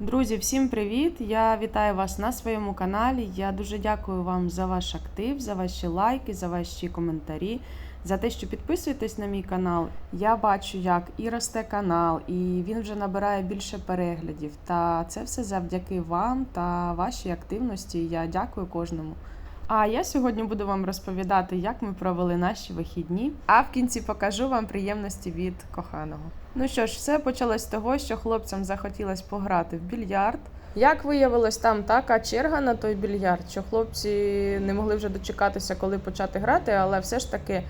Друзі, всім привіт! Я вітаю вас на своєму каналі. Я дуже дякую вам за ваш актив, за ваші лайки, за ваші коментарі, за те, що підписуєтесь на мій канал. Я бачу, як і росте канал, і він вже набирає більше переглядів. Та це все завдяки вам та вашій активності. Я дякую кожному. А я сьогодні буду вам розповідати, як ми провели наші вихідні. А в кінці покажу вам приємності від коханого. Ну що ж, все почалось з того, що хлопцям захотілось пограти в більярд. Як виявилось, там така черга на той більярд, що хлопці не могли вже дочекатися, коли почати грати, але все ж таки,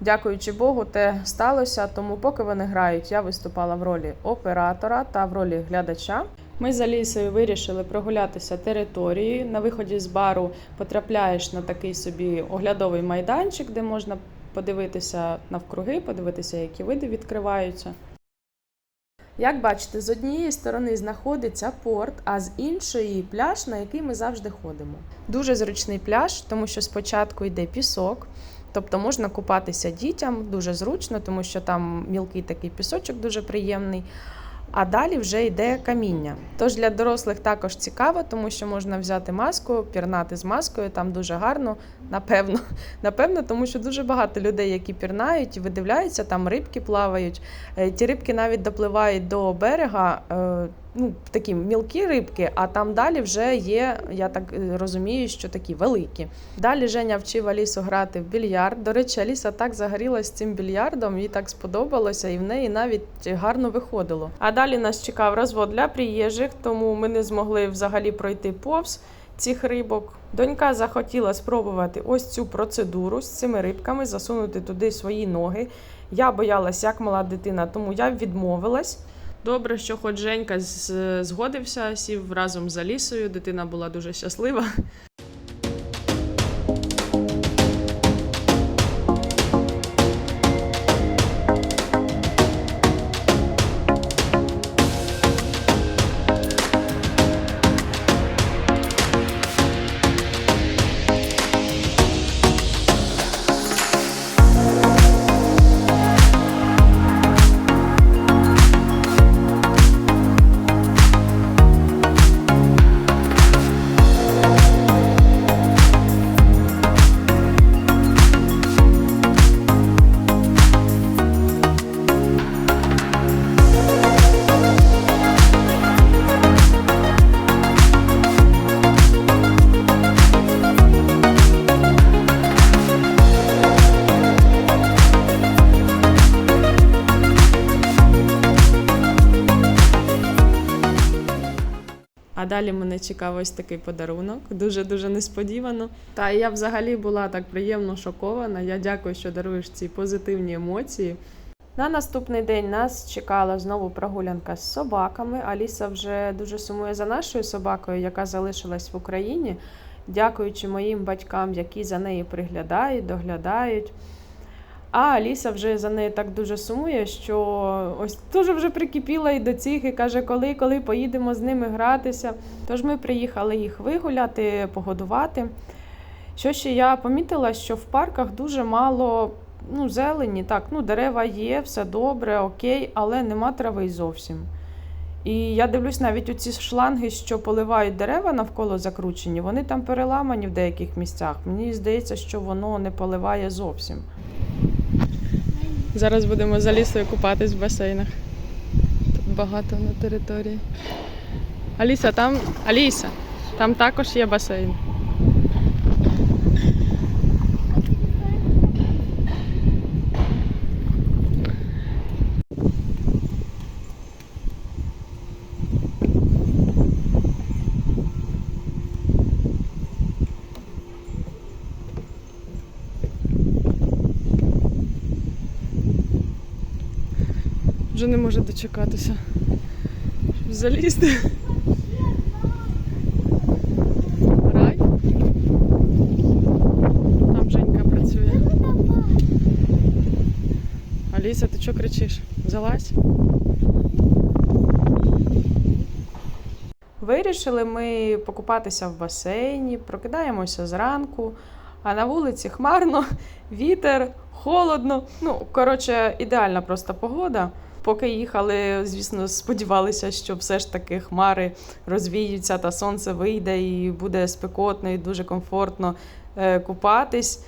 дякуючи Богу, те сталося. Тому, поки вони грають, я виступала в ролі оператора та в ролі глядача. Ми з Алісою вирішили прогулятися територією. На виході з бару потрапляєш на такий собі оглядовий майданчик, де можна подивитися навкруги, подивитися, які види відкриваються. Як бачите, з однієї сторони знаходиться порт, а з іншої пляж, на який ми завжди ходимо. Дуже зручний пляж, тому що спочатку йде пісок, тобто можна купатися дітям дуже зручно, тому що там мілкий такий пісочок дуже приємний. А далі вже йде каміння. Тож для дорослих також цікаво, тому що можна взяти маску, пірнати з маскою, там дуже гарно, напевно. Напевно, тому що дуже багато людей, які пірнають видивляються, там рибки плавають. Е, Ті рибки навіть допливають до берега. Ну, такі мілкі рибки, а там далі вже є, я так е, розумію, що такі великі. Далі Женя вчив Алісу грати в більярд. До речі, Аліса так загорілась цим більярдом, їй так сподобалося, і в неї навіть гарно виходило. А далі нас чекав розвод для приїжджих, тому ми не змогли взагалі пройти повз цих рибок. Донька захотіла спробувати ось цю процедуру з цими рибками, засунути туди свої ноги. Я боялась, як мала дитина, тому я відмовилась. Добре, що хоч Женька згодився, сів разом з Алісою. Дитина була дуже щаслива. А далі мене чекав ось такий подарунок, дуже дуже несподівано. Та я взагалі була так приємно шокована. Я дякую, що даруєш ці позитивні емоції. На наступний день нас чекала знову прогулянка з собаками. Аліса вже дуже сумує за нашою собакою, яка залишилась в Україні, дякуючи моїм батькам, які за нею приглядають, доглядають. А Аліса вже за нею так дуже сумує, що ось дуже вже прикипіла і до цих, і каже, коли, коли поїдемо з ними гратися. Тож ми приїхали їх вигуляти, погодувати. Що ще я помітила, що в парках дуже мало ну, зелені, так, ну, дерева є, все добре, окей, але нема трави зовсім. І я дивлюсь навіть у ці шланги, що поливають дерева навколо закручені, вони там переламані в деяких місцях. Мені здається, що воно не поливає зовсім. Зараз будемо за лісою купатись в басейнах. Тут багато на території. Аліса, там. Аліса, там також є басейн. Вже не може дочекатися. Щоб залізти. Рай. Там Женька працює. Аліса, ти чого кричиш? Залазь. Вирішили ми покупатися в басейні, прокидаємося зранку, а на вулиці хмарно, вітер, холодно. Ну, коротше, ідеальна просто погода. Поки їхали, звісно, сподівалися, що все ж таки хмари розвіються та сонце вийде і буде спекотно і дуже комфортно е, купатись.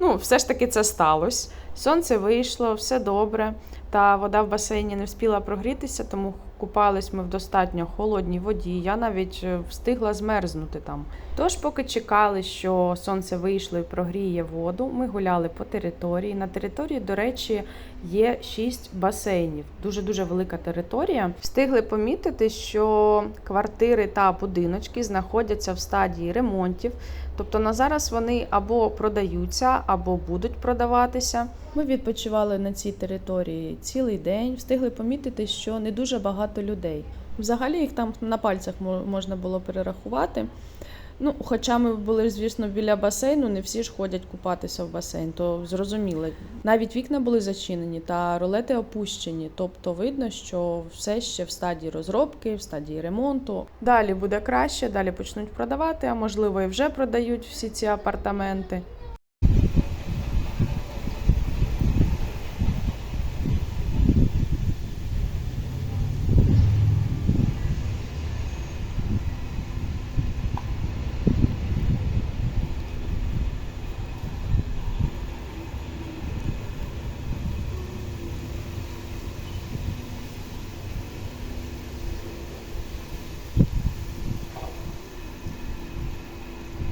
Ну, все ж таки це сталося. Сонце вийшло, все добре. Та вода в басейні не встигла прогрітися, тому купались ми в достатньо холодній воді. Я навіть е, встигла змерзнути там. Тож, поки чекали, що сонце вийшло і прогріє воду, ми гуляли по території. На території, до речі, є шість басейнів. Дуже дуже велика територія. Встигли помітити, що квартири та будиночки знаходяться в стадії ремонтів. Тобто на зараз вони або продаються, або будуть продаватися. Ми відпочивали на цій території цілий день, встигли помітити, що не дуже багато людей. Взагалі їх там на пальцях мо- можна було перерахувати. Ну, хоча ми були, звісно, біля басейну, не всі ж ходять купатися в басейн, то зрозуміло. Навіть вікна були зачинені та ролети опущені. Тобто видно, що все ще в стадії розробки, в стадії ремонту. Далі буде краще, далі почнуть продавати, а можливо і вже продають всі ці апартаменти.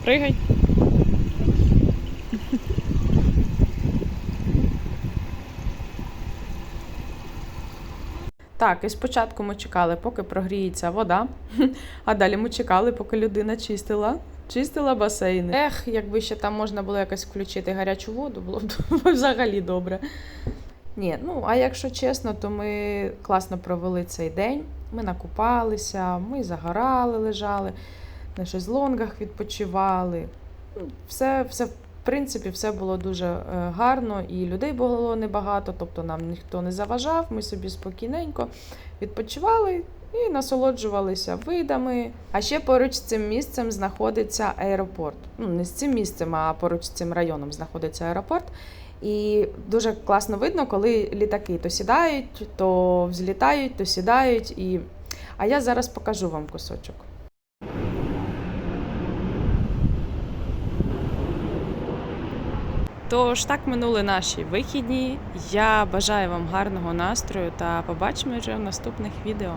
Пригай. Так, і спочатку ми чекали, поки прогріється вода, а далі ми чекали, поки людина чистила. Чистила басейни. Ех, якби ще там можна було якось включити гарячу воду, було б взагалі добре. Ні, ну а якщо чесно, то ми класно провели цей день. Ми накупалися, ми загорали, лежали, на шезлонгах відпочивали. Все, все, в принципі, все було дуже е, гарно, і людей було небагато, тобто нам ніхто не заважав, ми собі спокійненько відпочивали і насолоджувалися видами. А ще поруч з цим місцем знаходиться аеропорт. Ну, не з цим місцем, а поруч з цим районом знаходиться аеропорт. І дуже класно видно, коли літаки то сідають, то взлітають, то сідають. І... А я зараз покажу вам кусочок. Тож так минули наші вихідні. Я бажаю вам гарного настрою та побачимо вже в наступних відео.